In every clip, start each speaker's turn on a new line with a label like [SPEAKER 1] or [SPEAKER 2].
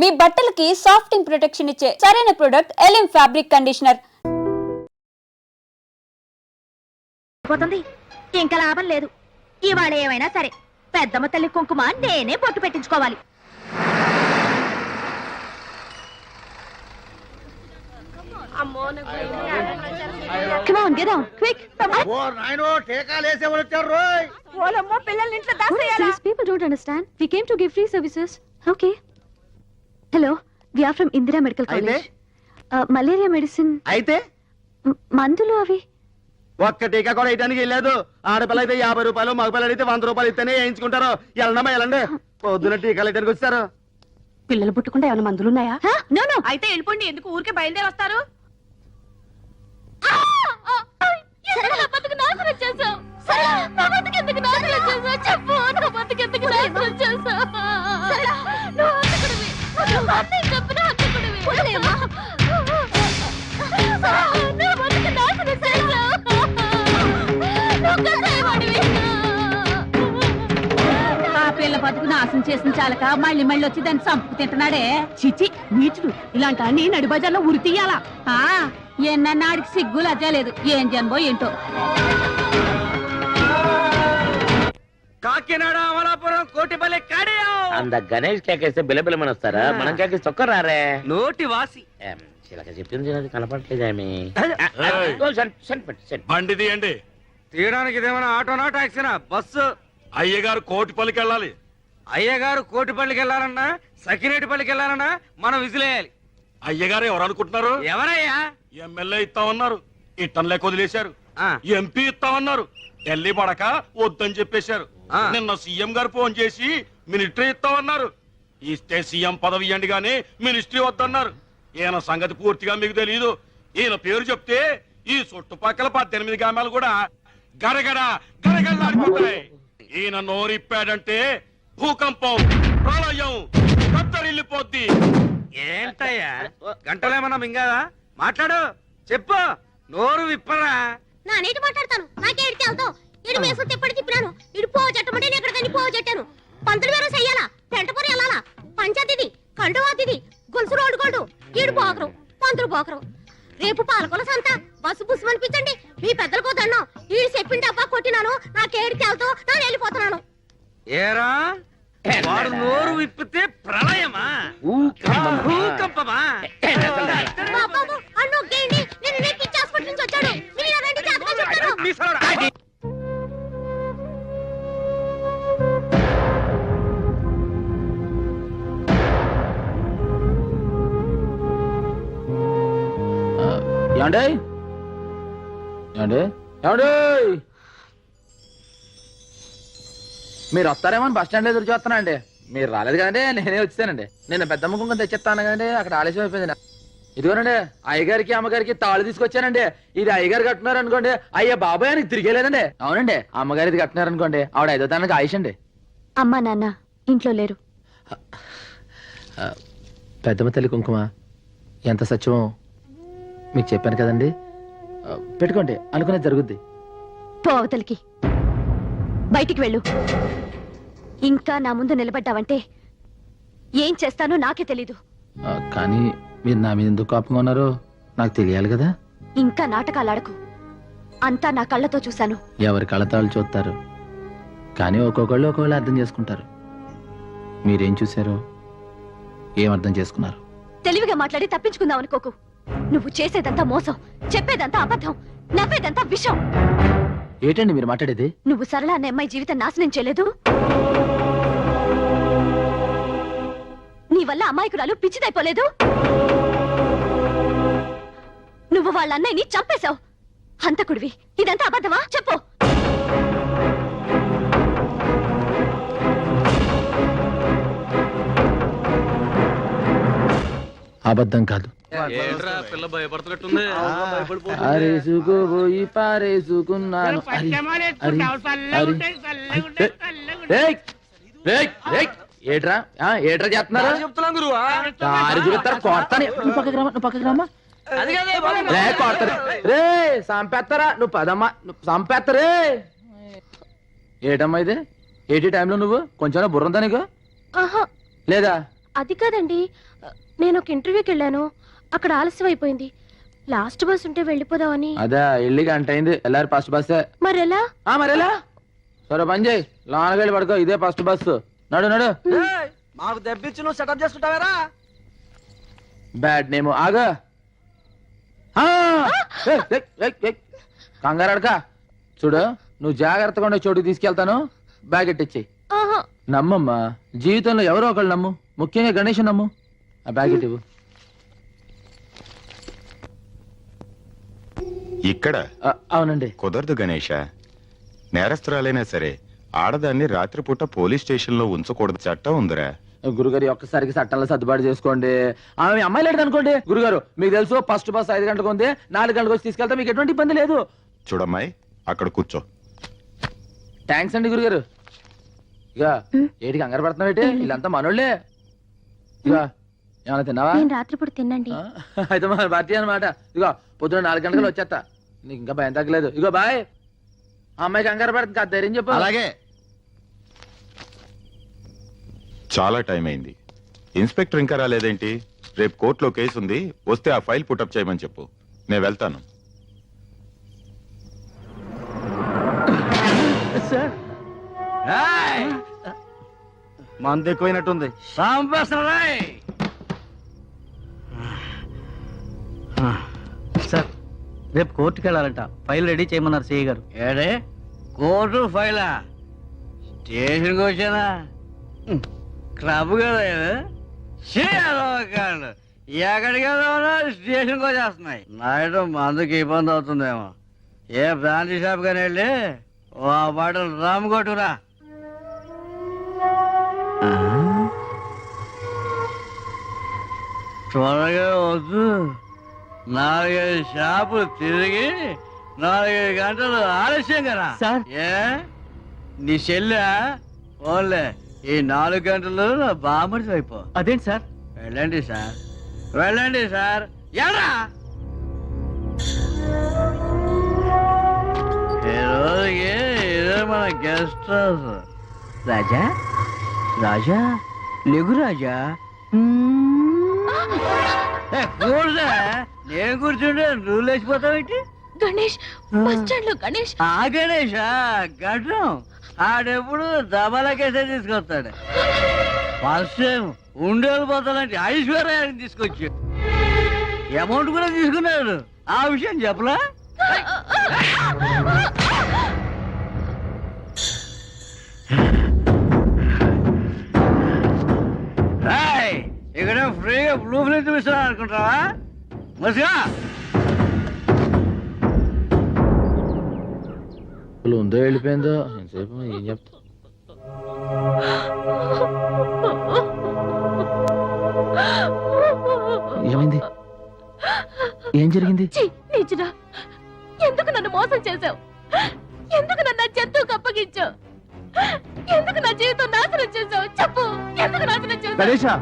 [SPEAKER 1] మీ బట్టలకి సాఫ్టింగ్ ప్రొటెక్షన్ ఇచ్చే సరైన ప్రొడక్ట్ ఎలిమ్ ఫ్యాబ్రిక్ కండిషనర్
[SPEAKER 2] పోతుంది. ఇంకా లాభం లేదు. ఇవాళ ఏమైనా సరే. పెద్దమ్మ తల్లి కుంకుమ నేనే బొట్టు పెట్టించుకోవాలి. పిల్లల్ని ఇంట్లో దాచేయాలా?
[SPEAKER 3] Services. Okay. Hello, we are from Indira Medical
[SPEAKER 4] అయితే?
[SPEAKER 3] మందులు అవి.
[SPEAKER 4] ఒక్క టీకా కూడా వేయడానికి వెళ్ళలేదు ఆడపిల్ల అయితే యాభై రూపాయలు మగపిల్లలు అయితే వంద రూపాయలు ఇస్తేనే వేయించుకుంటారు. వెళ్ళండమ్మా వెళ్ళండి పొద్దున టీకాలు వేయడానికి వచ్చారు.
[SPEAKER 5] పిల్లలు పుట్టకుండా ఏమైనా?
[SPEAKER 3] No, no.
[SPEAKER 2] అయితే వెళ్ళిపోండి ఎందుకు ఊరికే బయలుదేరి వస్తారు?
[SPEAKER 5] ఆ పిల్ల బతుకు నాశనం చేసిన చాలక మళ్ళీ మళ్ళీ వచ్చి దాన్ని చంపుకు తింటున్నాడే. చిచి నీచుడు ఇలాంటి అన్ని నడిబజార్లో ఉరి తీయాలా? ఆ, ఎన్నన్నాడికి సిగ్గు లజ్జా లేదు. ఏం జన్మో ఏంటో.
[SPEAKER 4] కాకినాడ అమలాపురం కోటిపల్లి కాడియా.
[SPEAKER 6] అంద గణేష్ కేకేస్తే బిలబిలమని వస్తారా మనం కేకేసి ఒక్క రారే.
[SPEAKER 4] నోటి వాసి.
[SPEAKER 6] చిలక చెప్పింది అది.
[SPEAKER 7] బండి తీయండి.
[SPEAKER 4] తీయడానికి ఇదేమైనా ఆటోనా టాక్సీనా బస్సు.
[SPEAKER 7] అయ్యగారు కోటిపల్లికి వెళ్ళాలి.
[SPEAKER 4] అయ్యగారు కోటిపల్లికి వెళ్ళాలన్నా సకినేటిపల్లికి వెళ్ళాలన్నా మనం విసిలేయాలి
[SPEAKER 7] అయ్యగారు ఎవరు అనుకుంటున్నారు?
[SPEAKER 4] ఎవరయ్యా?
[SPEAKER 7] ఎమ్మెల్యే ఇస్తామన్నారు. ఇట్టం లేక వదిలేశారు.
[SPEAKER 4] ఆ.
[SPEAKER 7] ఎంపీ ఇస్తామన్నారు. ఢిల్లీ పడక వద్దని చెప్పేశారు.
[SPEAKER 4] ఆ.
[SPEAKER 7] నిన్న సీఎం గారు ఫోన్ చేసి మినిస్ట్రీ ఇస్తామన్నారు ఇస్తే సీఎం పదవి ఇవ్వండి గానీ మినిస్ట్రీ వద్దన్నారు. ఈయన సంగతి పూర్తిగా మీకు తెలియదు ఈయన పేరు చెప్తే ఈ చుట్టుపక్కల పద్దెనిమిది గ్రామాలు కూడా గడగడ గడగడలాడిపోతాయి. ఈయన నోరిప్పాడంటే భూకంపం ప్రళయం కత్తరిల్లిపోద్ది.
[SPEAKER 4] ఏంటయ్యా? గంటలేమన్నా మింగాదా మాట్లాడు. చెప్పు. నోరు విప్పరా?
[SPEAKER 2] నా నీటి మాట్లాడతాను. నాకే ఎడితే అవుతావు ఇడు మేసు తిప్పటి తిప్పినాను ఇడు పో చెట్టమంటే నేను ఎక్కడికని పో చెట్టాను పంతులు వేరే చెయ్యాలా? పెంటపూరి వెళ్ళాలా? పంచాయతీది కండువాతిది గొలుసు రోడ్డు గోల్డు ఈడు పోకరు పంతులు పోకరు రేపు పాలకొల సంత బస్సు బుస్సు అనిపించండి మీ పెద్దలకు దండం ఈడు చెప్పిన డబ్బా కొట్టినాను. నాకేడికి వెళ్తావు నేను వెళ్ళిపోతున్నాను.
[SPEAKER 4] ఏరా? వాడు నోరు విప్పితే ప్రళయమా? భూకంపమా
[SPEAKER 2] బాబు అన్ను గేండి నేను పిచ్చి హాస్పిటల్ నుంచి వచ్చాడు మీరు రండి జాతకం చెప్తాను.
[SPEAKER 8] ఏమండే? ఏమండే? ఏమండే? మీరు వస్తారేమో బస్ స్టాండ్ ఎదురు చూస్తానండి మీరు రాలేదు కదండి నేనే వచ్చానండి నేను పెద్దమ్మ కుంకుమ తెచ్చిస్తాను కదండి అక్కడ ఆలస్యం అయిపోయింది ఇదిగోనండి అయ్యగారికి అమ్మగారికి తాళు తీసుకొచ్చానండి. ఇది అయ్యగారు కట్టున్నారు అనుకోండి అయ్యా బాబాయ్ అని తిరిగేలేదండి. అవునండి అమ్మగారు ఇది కట్టున్నారు అనుకోండి ఆవిడ ఐదో తనకి ఆయుష్ అండి.
[SPEAKER 3] అమ్మా నాన్న ఇంట్లో లేరు.
[SPEAKER 8] పెద్దమ్మ తల్లి కుంకుమ ఎంత సత్యమో. మీకు చెప్పాను కదండి. పెట్టుకోండి అనుకునేది జరుగుద్ది.
[SPEAKER 3] పో అవతలికి. బయటికి వెళ్ళు. ఇంకా నా ముందు నిలబడ్డావంటే ఏం చేస్తానో నాకే తెలీదు.
[SPEAKER 8] కానీ మీరు నా మీద ఎందుకు కోపంగా ఉన్నారో నాకు తెలియాలి కదా.
[SPEAKER 3] ఇంకా నాటకాలు ఆడకు. అంతా నా కళ్ళతో చూశాను.
[SPEAKER 8] ఎవరి కళతాళ్ళు చూస్తారు. కానీ ఒక్కొక్కళ్ళు ఒక్కొక్కళ్ళు అర్థం చేసుకుంటారు. మీరేం చూశారో ఏం అర్థం చేసుకున్నారు?
[SPEAKER 3] తెలివిగా మాట్లాడి తప్పించుకుందాం అనుకోకు. నువ్వు చేసేదంతా మోసం చెప్పేదంతా అబద్ధం నవ్వేదంతా విషం.
[SPEAKER 8] ఏంటండి మీరు మాట్లాడేది?
[SPEAKER 3] నువ్వు సరళ అనే అమ్మాయి జీవితం నాశనం చేయలేదు? నీ వల్ల అమాయకురాలు పిచ్చిదైపోలేదు? నువ్వు వాళ్ళ అన్నయ్యని చంపేశావు. హంతకుడివి. ఇదంతా అబద్ధమా? చెప్పు.
[SPEAKER 8] అబద్ధం కాదు.
[SPEAKER 4] పిల్ల భయపడుతున్నట్టుంది.
[SPEAKER 8] పారేసుకోబోయి పారేసుకున్నాను. ఏట్రా ఆ, ఏట్రా చేస్తున్నారు?
[SPEAKER 4] చెప్తున్నాం గురువా.
[SPEAKER 8] దారి చూపిస్తారు కొడతాను. నువ్వు పక్కకి రామా నువ్వు పక్కకి రామా
[SPEAKER 4] అది కాదే
[SPEAKER 8] రే కొడతారు రే సంపేస్తారా నువ్వు పదమ్మా నువ్వు సంపేత్తరే ఏటమ్మా ఇది? ఏటి టైంలో నువ్వు? కొంచెం బుర్రంతా నీకు?
[SPEAKER 3] ఆహా.
[SPEAKER 8] లేదా?
[SPEAKER 2] అది కాదండి. నేను ఒక ఇంటర్వ్యూకి వెళ్ళాను. అక్కడ ఆలస్యం అయిపోయింది లాస్ట్ బస్ ఉంటే వెళ్ళిపోదామని.
[SPEAKER 8] అదే వెళ్ళి గంట అయింది. ఫస్ట్ బస్సే.
[SPEAKER 2] మరెలా?
[SPEAKER 8] ఆ మరేలా? సరే పని చేయి. పడుకో. ఇదే ఫస్ట్ బస్సు. నడు నడు.
[SPEAKER 4] మాకు దెబ్బిచ్చి నువ్వు సెటప్ చేసుకుంటావేరా?
[SPEAKER 8] Bad name. ఆగా. కంగారు అడక. చూడు నువ్వు జాగ్రత్తగా ఉండే చోటుకి తీసుకెళ్తాను. బ్యాగ్ ఎట్టిచ్చేయి.
[SPEAKER 2] ఆహా.
[SPEAKER 8] నమ్మమ్మా. జీవితంలో ఎవరో ఒకళ్ళు నమ్ము. ముఖ్యంగా గణేష్ నమ్ము. ఆ బ్యాగ్ ఇటు ఇవ్వు.
[SPEAKER 9] ఇక్కడ?
[SPEAKER 8] అవునండి.
[SPEAKER 9] కుదరదు గణేష. నేరస్తురాలైనా సరే ఆడదాన్ని రాత్రిపూట పోలీస్ స్టేషన్లో ఉంచకూడదు. చట్టం ఉందిరా.
[SPEAKER 8] గురుగారు ఒక్కసారికి చట్టంలో సర్దుబాటు చేసుకోండి. ఆమె అమ్మాయి లేదు అనుకోండి. గురుగారు మీకు తెలుసు ఫస్ట్ బస్ ఐదు గంటలకు ఉంది. నాలుగు గంటలకు వచ్చి తీసుకెళ్తా మీకు ఎటువంటి ఇబ్బంది లేదు.
[SPEAKER 9] చూడమ్మాయి అక్కడ కూర్చో.
[SPEAKER 8] థ్యాంక్స్ అండి గురుగారు. ఇక ఏటి కంగారు పడుతున్నావు వీళ్ళంతా మనోళ్ళే. ఇక ఏమైనా తిన్నావా?
[SPEAKER 2] నేను రాత్రిపూట తినండి
[SPEAKER 8] ఆ, అయితే మన భారతీయ అనమాట ఇగో పొద్దున నాలుగు గంటలకు వచ్చేస్తా నీకు ఇంకా భయం తగ్గలేదు. ఇగో బాయ్. ఆ అమ్మాయి కంగారు పడుతుంది కాదు ధైర్యం చెప్పు.
[SPEAKER 4] అలాగే.
[SPEAKER 9] చాలా టైం అయింది. ఇన్స్పెక్టర్ ఇంకా రాలేదేంటి? రేపు కోర్టులో కేసు ఉంది. వస్తే ఆ ఫైల్ పుటప్ చేయమని చెప్పు. నేను వెళ్తాను.
[SPEAKER 4] మందు ఎక్కువైనట్టుంది
[SPEAKER 10] సార్ రేపు కోర్టుకి వెళ్ళాలంట. ఫైల్ రెడీ చేయమన్నారు సిఐ గారు.
[SPEAKER 4] ఏడే? కోర్టు ఫైలా? స్టేషన్కి వచ్చానా? క్లబ్ కదా ఎక్కడికి వెళ్దామన్నా స్టేషన్కి వచ్చేస్తున్నాయి. నైట్ మందుకి ఇబ్బంది అవుతుందేమో. ఏ బ్రాంచ్ షాప్ కానీ వెళ్ళి ఓ ఆ బాటలు రామ్ కొట్టురా. త్వరగా వద్దు. నాలుగైదు షాపులు తిరిగి నాలుగైదు గంటలు ఆలస్యం కదా.
[SPEAKER 10] సార్.
[SPEAKER 4] ఏ? నీ చెల్లె ఓన్లే ఈ నాలుగు గంటలు నా బామర్చి అయిపో
[SPEAKER 10] అదేంటి సార్?
[SPEAKER 4] వెళ్ళండి సార్. వెళ్ళండి సార్. ఎరా ఈ రోజుకి ఇదే మన గెస్ట్ హౌస్.
[SPEAKER 10] రాజా? రాజా? లేగు రాజా?
[SPEAKER 4] కూర్చో. నేను కూర్చుంటే నువ్వు లేచిపోతావేంటి
[SPEAKER 2] గణేష్ బస్ స్టాండ్లో గణేష్.
[SPEAKER 4] ఆ గణేష గడ్డం. ఆడెప్పుడు దబాలకేసే తీసుకొస్తాడు. ఫస్ట్ టైం ఉండేలు పోతాలంటే ఐశ్వర్యాన్ని తీసుకొచ్చి. అమౌంట్ కూడా తీసుకున్నాడు. ఆ విషయం చెప్పలా? ఇక్కడ ఫ్రీగా బ్లూ ఫిల్మ్ చూపిస్తున్నా అనుకుంటావా మసిగా
[SPEAKER 8] ఉందో వెళ్ళిపోయిందో? ఎంతసేపు? ఏం చెప్తా ఏమైంది? ఏం జరిగింది?
[SPEAKER 2] నీచుడా ఎందుకు నన్ను మోసం చేశావు? ఎందుకు నన్ను జంతువుకు అప్పగించావు? ఎందుకు నా జీవితం నాశనం చేశావు? చెప్పు ఎందుకు నాశనం చేశావు?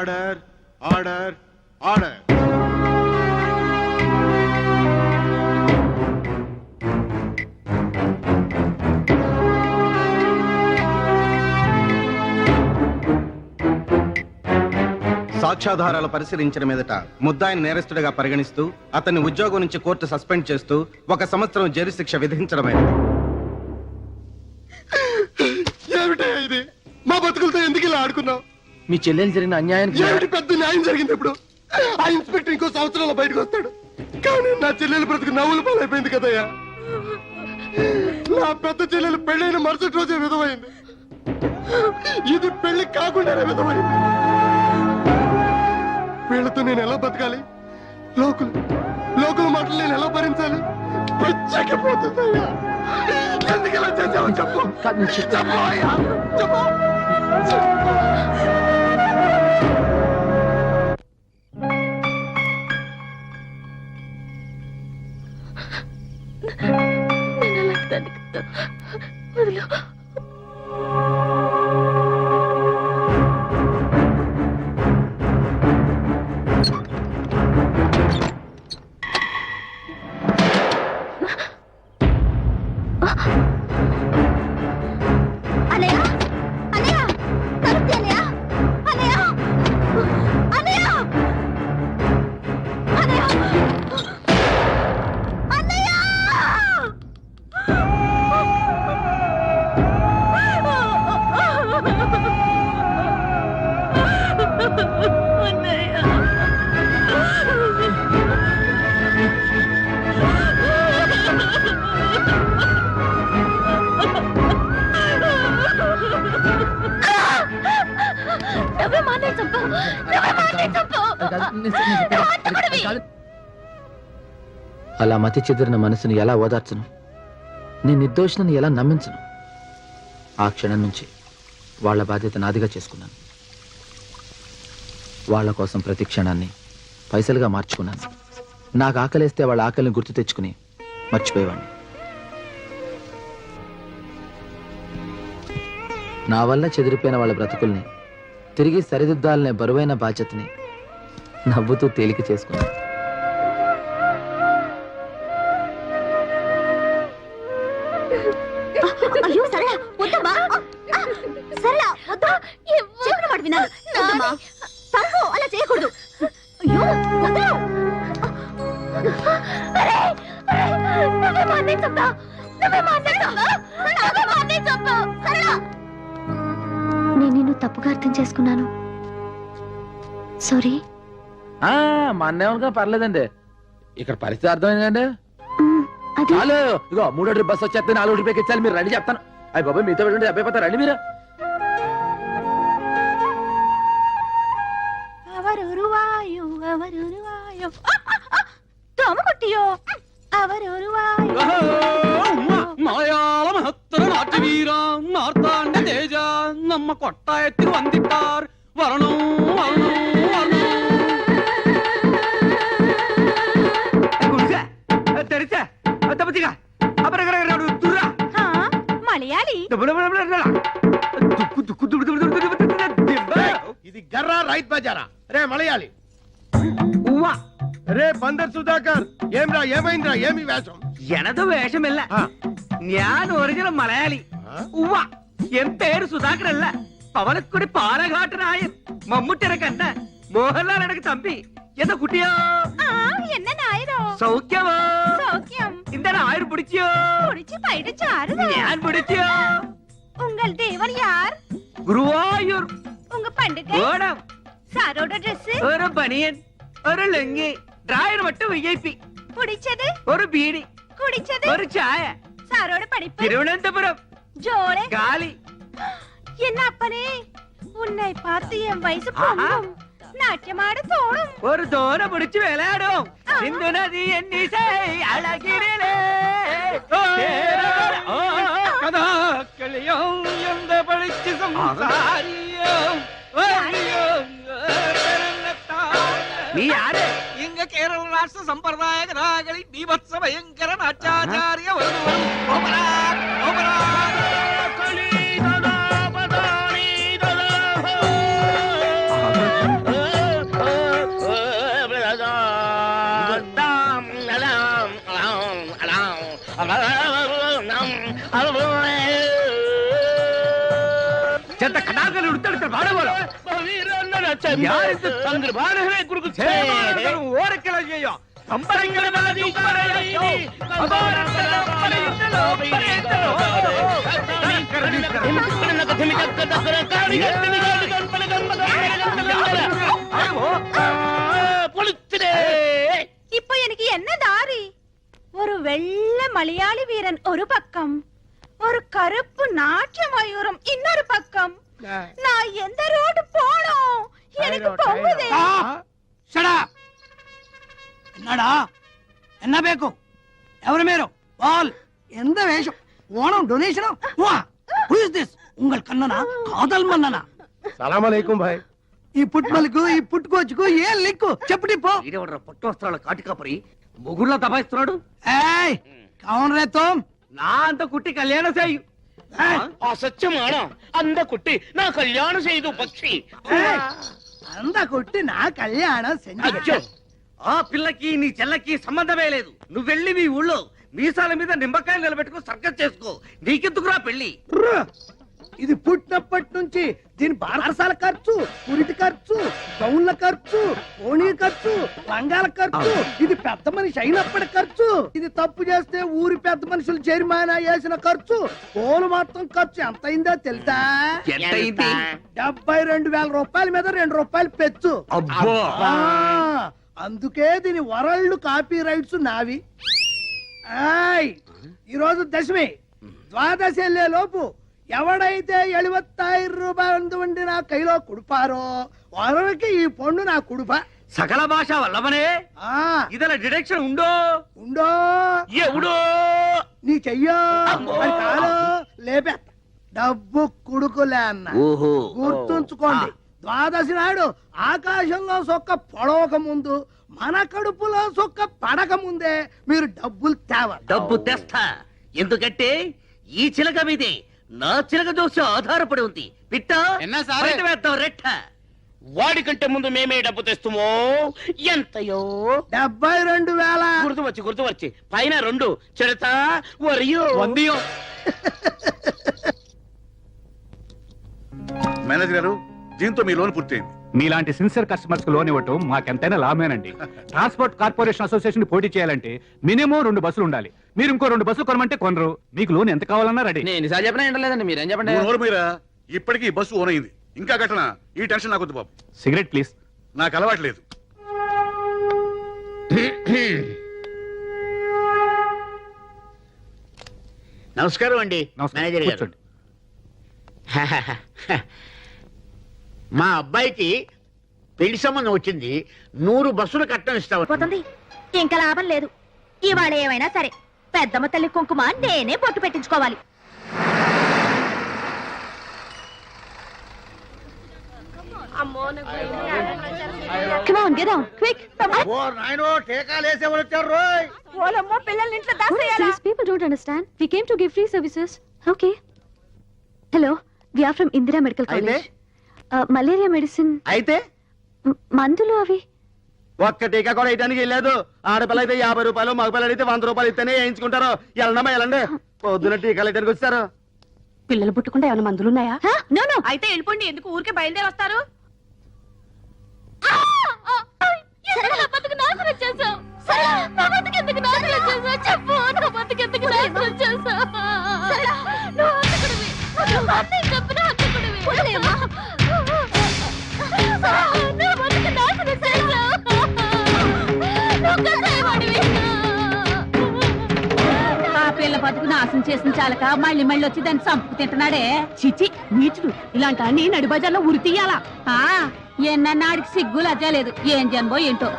[SPEAKER 11] ఆర్డర్ ఆర్డర్ ఆర్డర్ సాక్ష్యాధారాలు పరిశీలించిన మీదట ముద్దాయిని నేరస్తుడిగా పరిగణిస్తూ అతన్ని ఉద్యోగం నుంచి కోర్టు సస్పెండ్ చేస్తూ ఒక సంవత్సరం జైలు శిక్ష విధించడమైనది
[SPEAKER 12] ఇది? మా బతుకులతో ఎందుకు ఇలా ఆడుకున్నావు?
[SPEAKER 8] మీ చెల్లెలు జరిగిన అన్యాయానికి
[SPEAKER 12] ఏమిటి పెద్ద న్యాయం జరిగింది ఇప్పుడు? ఆ ఇన్స్పెక్టర్ ఇంకో సంవత్సరంలో బయటకు వస్తాడు. కానీ నా చెల్లెలు బ్రతుకు నవ్వులు పాలైపోయింది కదయ్యా. నా పెద్ద చెల్లెలు పెళ్ళైన మరుసటి రోజే విధమైంది ఇది పెళ్ళి కాకుండానే విధమైంది వీళ్ళతో నేను ఎలా బతకాలి? లోకులు లోకుల మాటలు నేను ఎలా భరించాలి? పిచ్చకపోతుందయ్యా ఎందుకు ఇలా చేసావో చెప్పు. చెప్పు. చెప్పు.
[SPEAKER 8] అలా మతి చెదిరిన మనసుని ఎలా ఓదార్చను? నేను నిర్దోషిని ఎలా నమ్మించను? ఆ క్షణం నుంచి వాళ్ళ బాధ్యత నాదిగా చేసుకున్నాను. వాళ్ళ కోసం ప్రతి క్షణాన్ని పైసలుగా మార్చుకున్నాను. నాకు ఆకలేస్తే వాళ్ళ ఆకలిని గుర్తు తెచ్చుకుని మర్చిపోయేవాడిని. నా వల్ల చెదిరిపోయిన వాళ్ళ బ్రతుకుల్ని తిరిగి సరిదిద్దాలనే బరువైన బాధ్యతని నవ్వుతూ తేలిక చేసుకున్నాను.
[SPEAKER 3] సారీ?
[SPEAKER 8] మన్నేమనుగా పర్లేదండి. ఇక్కడ పరిస్థితి అర్థమైందండి హలో ఇగో మూడో ట్రిప్ బస్ వచ్చేస్తే నాలుగు రూపాయి ఎక్కించాలి మీరు రండి చెప్తాను. అయ్యి బాబు మీతో వెళ్ళండి అబ్బాయి పోతారు రండి మీరు.
[SPEAKER 13] ನಮ್ಮ
[SPEAKER 14] ಕೊಟ್ಟ
[SPEAKER 13] ಎತ್ತಿರು ಬಂದಿಟ್ಟಾರ್ ವರಣೋ ವರಣೋ
[SPEAKER 12] ఇది గర్రా రైట్ బజారా రే మలయాళి రే బందర్ సుధాకర్ ఏమ్రా ఏమైందిరా ఏమి వేషం
[SPEAKER 13] ఎనదు వేషమిల్ల ഞാൻ ഒറിജിനൽ മലയാളി ഉവ്വ എൻ പേര് സുധാകരല്ല അവളെക്കൂടി പാലഘാട്ടനായ മമ്മൂട്ടിനെ കണ്ട മോഹൻലാൽ എനക്ക് തമ്പി എന്താ കുട്ടിയോ
[SPEAKER 14] എന്നെ നായരോ
[SPEAKER 13] സൗഖ്യമോ എന്താണ് ആര് പിടിച്ചോ
[SPEAKER 14] പിടിച്ചു പൈടിച്ചു ആരതാ
[SPEAKER 13] ഞാൻ പിടിച്ചോ
[SPEAKER 14] ഉങ്ങൾ ദേവൻ യാർ
[SPEAKER 13] ഗുരുവായൂർ
[SPEAKER 14] ഉങ്ക പണ്ടിട്ട്
[SPEAKER 13] ഓടം
[SPEAKER 14] സാരോട ഡ്രസ്
[SPEAKER 13] ഒരു ബനിയൻ ഒരു ലെങ്കി ഡ്രായർ മട്ടും വി
[SPEAKER 14] ഐ പി പിടിച്ചത്
[SPEAKER 13] ഒരു ബീഡി
[SPEAKER 14] കുടിച്ചത്
[SPEAKER 13] ഒരു ചായ
[SPEAKER 14] സാരോട് പഠിപ്പ്
[SPEAKER 13] തിരുവനന്തപുരം
[SPEAKER 14] ജോളെ
[SPEAKER 13] കാലി
[SPEAKER 14] என்ன அப்பனே உன்னை பார்த்து என் வயசு பொங்கும் நாட்டியமாட தோணும்
[SPEAKER 13] ஒரு தோணை பிடிச்சு விளையாடும் சிந்து நதி என்னிசை அழகிரிலே கதா கிளியும் எந்த படிச்சு சம்சாரியும் நீ யாரு? இங்க கேரள ராஷ்டிர சம்பிரதாய கதாகளி பீபத்ச பயங்கர நாச்சாச்சாரிய வருதுவன் கோபரா கோபரா
[SPEAKER 5] இப்போ எனக்கு என்ன தாரி? ஒரு வெள்ளை மலையாளி வீரன் ஒரு பக்கம் ஒரு கருப்பு நாட்டிய மயூரம் இன்னொரு பக்கம். நான் எந்த ரோடு போனோம் எனக்கு பொங்குதே
[SPEAKER 10] షడా என்னடா என்ன ಬೇಕು ఎవరు మీరు వాల్ ఎంత వేషం Onam donation who is this ఉంగల్ కన్ననా కాదల్ మన్ననా
[SPEAKER 12] సలాం అలైకుం భాయ్
[SPEAKER 10] ఈ పుట్మలకు ఈ పుట్టుకోచుకు ఏ లిక్కు చెప్పుటి పో
[SPEAKER 13] ఈడెవడ్రా పట్టు వస్త్రాల కాటికాపరి మొగుళ్ళ దబాయిస్తున్నాడు
[SPEAKER 10] ఏయ్ కౌన్ రే తుమ్ నా అంత కుట్టి కళ్యాణ సేయు
[SPEAKER 6] అంద కుట్టి నా కళ్యాణం చేయదు పక్షి.
[SPEAKER 10] అంద కుట్టి నా కళ్యాణం
[SPEAKER 6] అచ్చో.
[SPEAKER 13] ఆ పిల్లకి నీ చెల్లకి సంబంధమే లేదు. నువ్వు వెళ్ళి మీ ఊళ్ళో మీసాల మీద నిమ్మకాయలు నిలబెట్టుకో సర్కస్ చేసుకో. నీకెందుకురా పెళ్ళి
[SPEAKER 10] ఇది పుట్టినప్పటి నుంచి దీని బారసాల ఖర్చు పురిటి ఖర్చు గౌన్ల ఖర్చు ఓణి ఖర్చు లంగాల ఖర్చు. ఇది పెద్ద మనిషి అయినప్పటి ఖర్చు. ఇది తప్పు చేస్తే ఊరి పెద్ద మనుషులు జరిమానా వేసిన ఖర్చు. పోలు మొత్తం ఖర్చు. ఎంత అయిందో తెలుసా? డెబ్బై రెండు వేల రూపాయల మీద రెండు రూపాయలు పెచ్చు. ఆ, అందుకే దీని వరల్డ్ కాపీ రైట్స్ నావి. ఆయ్ ఈరోజు దశమి. ద్వాదశి వెళ్ళే లోపు ఎవడైతే ఎళవత్తాయిరం రూపాయలు ఉండి నా కైలో కుడిపారో వారికి ఈ పండు నా కుడుప.
[SPEAKER 13] సకల భాష వల్లవనే
[SPEAKER 10] ఆ.
[SPEAKER 13] ఇదల డిడక్షన్ ఉండో
[SPEAKER 10] ఉండో.
[SPEAKER 6] ఎవడో?
[SPEAKER 10] నీ చెయ్యో. కాలో లేపేత్త. డబ్బు కుడుకులే అన్న.
[SPEAKER 13] ఓహో.
[SPEAKER 10] గుర్తుంచుకోండి. ద్వాదశి నాడు ఆకాశంలో సొక్క పొడవక ముందు మన కడుపులో సొక్క పడక ముందే మీరు డబ్బులు తేవాలి.
[SPEAKER 13] డబ్బు తెస్తా. ఎందుకంటే ఈ చిలక మీదే నా చిలక దోష ఆధారపడి ఉంది. పిట్ట బయట వేద్దాం రెట్ట.
[SPEAKER 6] వాడికంటే ముందు మేమే డబ్బు తెస్తుమో? ఎంతయో?
[SPEAKER 10] డెబ్బై రెండు వేల.
[SPEAKER 6] గుర్తు వచ్చి గుర్తు వచ్చి. పైన రెండు చెడతా వరియో.
[SPEAKER 10] వందియో.
[SPEAKER 7] మేనేజర్ గారు దీంతో మీ లోన్ పూర్తయింది.
[SPEAKER 15] మీలాంటి సిన్సియర్ కస్టమర్స్కు లోన్ ఇవ్వటం మాకెంతైనా లాభమేనండి. ట్రాన్స్పోర్ట్ కార్పొరేషన్ అసోసియేషన్ పోటీ చేయాలంటే మినిమం రెండు బస్సులు ఉండాలి. మీరు ఇంకో రెండు బస్సులు కొనమంటే కొనరు. మీకు లోన్ ఎంత కావాలన్నా రెడీ.
[SPEAKER 8] నేను ఎన్నిసార్లు చెప్పినా ఏంటలేదండి మీరేం చెప్పండి?
[SPEAKER 7] మీరా ఇప్పటికీ ఈ బస్సు ఓన్ అయింది. ఇంకా కట్టనా? ఈ టెన్షన్ నాకు వద్దు బాబు.
[SPEAKER 15] Cigarette please.
[SPEAKER 7] నాకు అలవాట్లేదు
[SPEAKER 6] నమస్కారం అండి.
[SPEAKER 15] నమస్కారం.
[SPEAKER 6] మేనేజర్ గారు.
[SPEAKER 15] కూర్చోండి.
[SPEAKER 6] మా అబ్బాయికి పెళ్ళి సంబంధం వచ్చింది. నూరు బస్సులు కట్టం ఇస్తాం
[SPEAKER 2] ఇంకా లాభం లేదు. ఇవాళ ఏమైనా సరే. పెద్దమ్మ తల్లి కుంకుమ నేనే పొట్టు పెట్టించుకోవాలి.
[SPEAKER 3] Hello we are from Indira medical college Malaria medicine.
[SPEAKER 12] అయితే?
[SPEAKER 3] మందులు అవి.
[SPEAKER 12] ఒక్క టీకా కూడా వేయడానికి వెళ్ళలేదు ఆడపిల్ల అయితే యాభై రూపాయలు మగపిల్లలు అయితే వంద రూపాయలు ఇస్తేనే వేయించుకుంటారు. వెళ్ళండమ్మా వెళ్ళండి పొద్దున టీకాలు వేయడానికి వచ్చారు
[SPEAKER 5] పిల్లలు పుట్టకుండా ఏమైనా?
[SPEAKER 3] No, no.
[SPEAKER 5] అయితే వెళ్ళిపోండి ఎందుకు ఊరికే బయలుదేరి వస్తారు?
[SPEAKER 2] ఎందుకు నాశనం
[SPEAKER 5] చేసిన చాలక మళ్ళీ మళ్ళీ వచ్చి దాన్ని చంపుకు తింటున్నాడే? చిచి నీచుడు ఇలాంటి అన్ని నడి బజార్లో ఉరి తీయాలా? ఆ ఎన్నన్నాడికి సిగ్గు లజ్జ లేదు. ఏం జన్మో ఏంటో.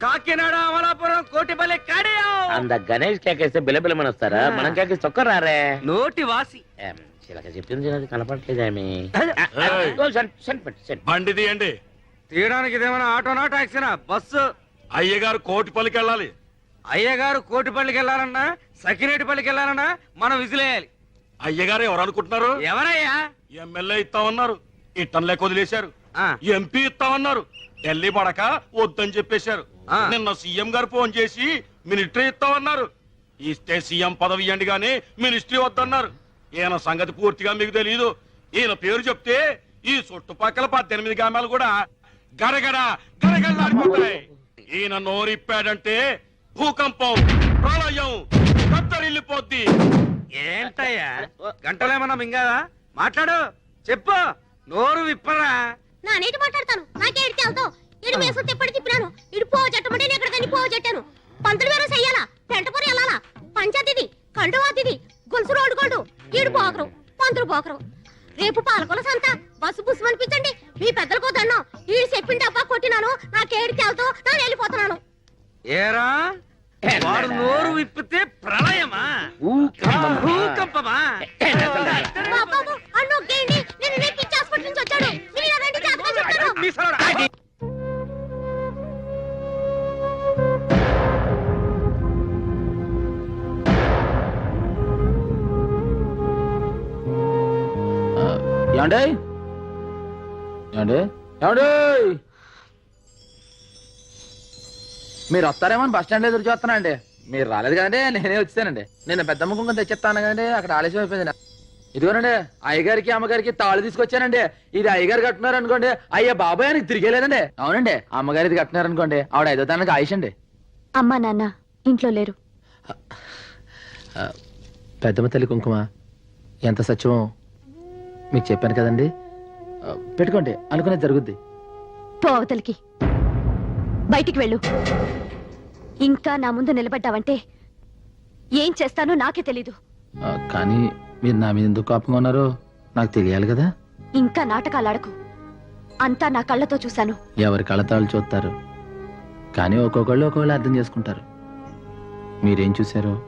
[SPEAKER 13] కాకినాడ అమలాపురం కోటిపల్లి కాడియా!
[SPEAKER 6] అంద గణేష్ కేకేస్తే బిలబిలమని వస్తారా మనం కేకేసి చొక్క రారే.
[SPEAKER 13] నోటి వాసి.
[SPEAKER 6] ఏం, చిలక చెప్పింది అది. కనపడలేదేమి
[SPEAKER 7] బండి తీయండి.
[SPEAKER 13] తీయడానికి ఇదేమైనా ఆటోనా టాక్సీనా బస్సు.
[SPEAKER 7] అయ్యగారు కోటిపల్లికి వెళ్ళాలి.
[SPEAKER 13] అయ్యగారు కోటిపల్లికి వెళ్ళాలన్నా సకినేటిపల్లికి వెళ్ళాలన్నా మనం విసిలేయాలి
[SPEAKER 7] అయ్యగారు ఎవరు అనుకుంటున్నారు?
[SPEAKER 13] ఎవరయ్యా?
[SPEAKER 7] ఎమ్మెల్యే ఇస్తామన్నారు ఇట్టం లేక వదిలేశారు.
[SPEAKER 13] ఆ.
[SPEAKER 7] ఎంపీ ఇస్తామన్నారు ఢిల్లీ పడక వద్దని చెప్పేశారు. నిన్న సీఎం గారు ఫోన్ చేసి మినిస్ట్రీ ఇస్తామన్నారు. ఇస్తే సీఎం పదవి ఇవ్వండి గానీ మినిస్ట్రీ వద్దన్నారు. ఈయన సంగతి పూర్తిగా మీకు తెలియదు ఈయన పేరు చెప్తే ఈ చుట్టుపక్కల పద్దెనిమిది గ్రామాలు కూడా గడగడ గడగడలాడిపోతాయి. ఈయన నోరిప్పాడంటే భూకంపం ప్రళయం కత్తరిల్లిపోద్ది.
[SPEAKER 13] ఏంటయ్యా? గంటలేమన్నా మింగాదా మాట్లాడు. చెప్పు. నోరు విప్పరా.
[SPEAKER 2] నా నీటి మాట్లాడతాను. నాకే ఎడితే అవుతావు ఇడు మేసు తిప్పటి తిప్పినాను. ఇడు పో జట్టమంటే నేను ఎక్కడికని పో జట్టాను. పంతులు వేరే చెయ్యాలా? పెంటపూరి వెళ్ళాలా? పంచాయతీది కండువాతిది గొలుసు రోడ్డు గోల్డు ఈడు పోకరం పంతులు పోకరం రేపు పాలకొల సంత బస్సు బుస్సు అనిపించండి మీ పెద్దలకు దండం ఈడు చెప్పిన డబ్బా కొట్టినాను. నాకేడితే అవుతావు నేను వెళ్ళిపోతున్నాను.
[SPEAKER 13] ఏరా? వాడు నోరు విప్పితే ప్రళయమా? భూకంపమా
[SPEAKER 2] బాబు అన్ను ఒగ్గేయండి మీరు
[SPEAKER 8] వస్తారేమో బస్ స్టాండ్ ఎదురు చూస్తానండి మీరు రాలేదు కదండి నేనే వచ్చానండి నేను పెద్ద ముఖం తెచ్చిస్తాను కదండి అక్కడ ఆలస్యం అయిపోయింది ఇదిగోనండి అయ్యగారికి అమ్మగారికి తాళు తీసుకొచ్చానండి. ఇది అయ్యగారు కట్టున్నారు అనుకోండి అయ్యా బాబాయ్ అని తిరిగేలేదండి. అవునండి అమ్మగారు ఇది కట్టున్నారు అనుకోండి ఆవిడ ఐదో దానికి ఆయుష్ అండి
[SPEAKER 3] అమ్మా నాన్న ఇంట్లో లేరు.
[SPEAKER 8] పెద్దమ్మ తల్లి కుంకుమ ఎంత సత్యమో మీకు చెప్పాను కదండి. పెట్టుకోండి అనుకునేది జరుగుద్ది.
[SPEAKER 3] పో అవతలికి. బయటికి వెళ్ళు. ఇంకా నా ముందు నిలబడ్డావంటే ఏం చేస్తానో నాకే తెలీదు.
[SPEAKER 8] ఆ, కానీ మీరు నా మీద ఎందుకు కోపంగా ఉన్నారో నాకు తెలియాలి కదా.
[SPEAKER 3] ఇంకా నాటకాలు ఆడకు అంతా నా కళ్ళతో చూశాను.
[SPEAKER 8] ఎవరి కళతాళ్ళు చూస్తారు. కానీ ఒక్కొక్కళ్ళు ఒక్కొక్కళ్ళు అర్థం చేసుకుంటారు. మీరేం చూశారో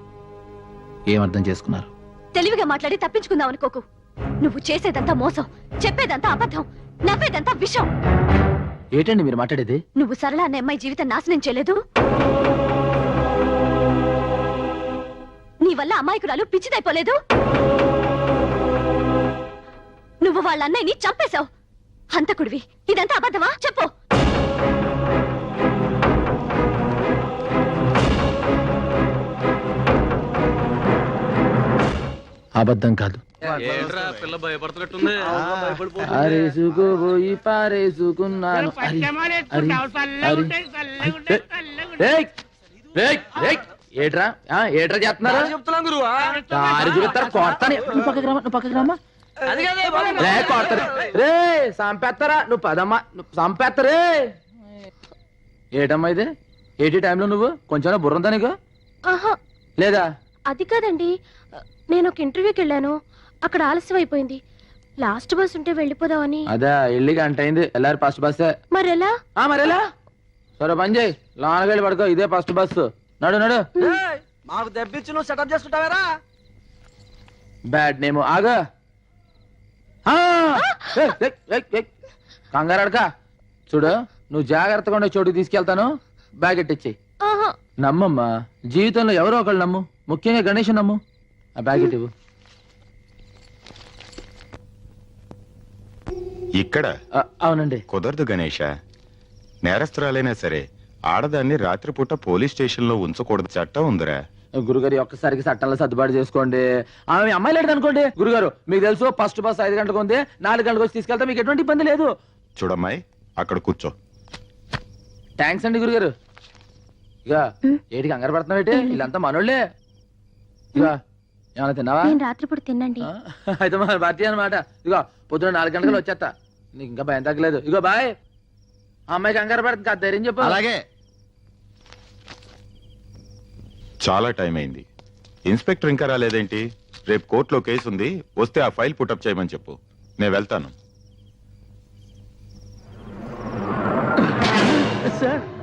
[SPEAKER 8] ఏం అర్థం చేసుకున్నారు?
[SPEAKER 3] తెలివిగా మాట్లాడి తప్పించుకుందాం అనుకోకు. నువ్వు చేసేదంతా మోసం చెప్పేదంతా అబద్ధం నవ్వేదంతా విషం.
[SPEAKER 8] ఏంటండి మీరు మాట్లాడేది?
[SPEAKER 3] నువ్వు సరళ అనే అమ్మాయి జీవితం నాశనం చేయలేదు? నీ వల్ల అమాయకురాలు పిచ్చిదైపోలేదు? నువ్వు వాళ్ళ అన్నయ్యని చంపేశావు. హంతకుడివి. ఇదంతా అబద్ధమా? చెప్పు.
[SPEAKER 8] అబద్ధం కాదు.
[SPEAKER 13] పిల్ల భయపడుతున్నట్టుంది?
[SPEAKER 8] పారేసుకున్నాను. ఏట్రా? ఆ, ఏట్రా చేస్తున్నారు?
[SPEAKER 10] చెప్తున్నాం గురువా?
[SPEAKER 8] దారి చూపిస్తారు కొడతాను. నువ్వు పక్కకి రామా నువ్వు పక్కకి రామా
[SPEAKER 10] అది కాదే
[SPEAKER 8] రే కొడతారు రే సంపేస్తారా నువ్వు పదమ్మా నువ్వు సంపేత్తరే ఏటమ్మా ఇది? ఏటి టైంలో నువ్వు? కొంచెం బుర్ర ఉందా నీకు?
[SPEAKER 2] ఆహా.
[SPEAKER 8] లేదా?
[SPEAKER 2] అది కాదండి నేను ఒక ఇంటర్వ్యూకి వెళ్ళాను. అక్కడ ఆలస్యం అయిపోయింది లాస్ట్ బస్ ఉంటే వెళ్ళిపోదామని.
[SPEAKER 8] అదే వెళ్ళి గంట అయింది. ఫస్ట్ బస్సే.
[SPEAKER 2] మరెలా?
[SPEAKER 8] ఆ మరేలా? సరే పని చేయి. పడుకో ఇదే ఫస్ట్ బస్సు నడు నడు.
[SPEAKER 10] మాకు దెబ్బిచ్చి నువ్వు సెటప్ చేసుకుంటావేరా?
[SPEAKER 8] Bad name. ఆగా. కంగారు అడక. చూడు నువ్వు జాగ్రత్తగా ఉండే చోటుకి తీసుకెళ్తాను. బ్యాగ్ ఎట్టిచ్చి
[SPEAKER 2] ఆహా.
[SPEAKER 8] నమ్మమ్మా జీవితంలో ఎవరో ఒకళ్ళు నమ్ము. ముఖ్యంగా గణేష్ నమ్ము. ఆ బ్యాగ్ ఇటు ఇవ్వు.
[SPEAKER 9] ఇక్కడ?
[SPEAKER 8] అవునండి.
[SPEAKER 9] కుదరదు గణేష. నేరస్తురాలైనా సరే ఆడదాన్ని రాత్రిపూట పోలీస్ స్టేషన్లో ఉంచకూడదు. చట్టం ఉందిరా.
[SPEAKER 8] గురుగారు ఒక్కసారికి చట్టంలో సర్దుబాటు చేసుకోండి. ఆమె అమ్మాయి లేదు అనుకోండి. గురుగారు మీకు తెలుసు ఫస్ట్ బస్ ఐదు గంటలకు ఉంది. నాలుగు గంటలకు వచ్చి తీసుకెళ్తా మీకు ఎటువంటి ఇబ్బంది లేదు.
[SPEAKER 9] చూడమ్మాయి అక్కడ కూర్చో.
[SPEAKER 8] థ్యాంక్స్ అండి గురుగారు. ఇక ఏటి కంగారు పడుతున్నావు ఏంటి? వీళ్ళంతా మనోళ్ళే. ఇక ఏమైనా తిన్నావా?
[SPEAKER 2] నేను రాత్రిపూట తినండి
[SPEAKER 8] అయితే మన భారతీయ అనమాట ఇగో పొద్దున నాలుగు గంటలకు వచ్చేస్తా నీకు ఇంకా భయం తగ్గలేదు. ఇగో బాయ్. ఆ అమ్మాయి కంగారు పడుతుంది కాదు ధైర్యం చెప్పు.
[SPEAKER 11] అలాగే.
[SPEAKER 9] చాలా టైం అయింది. ఇన్స్పెక్టర్ ఇంకా రాలేదేంటి? రేపు కోర్టులో కేసు ఉంది. వస్తే ఆ ఫైల్ పుటప్ చేయమని చెప్పు. నేను వెళ్తాను.
[SPEAKER 10] సార్.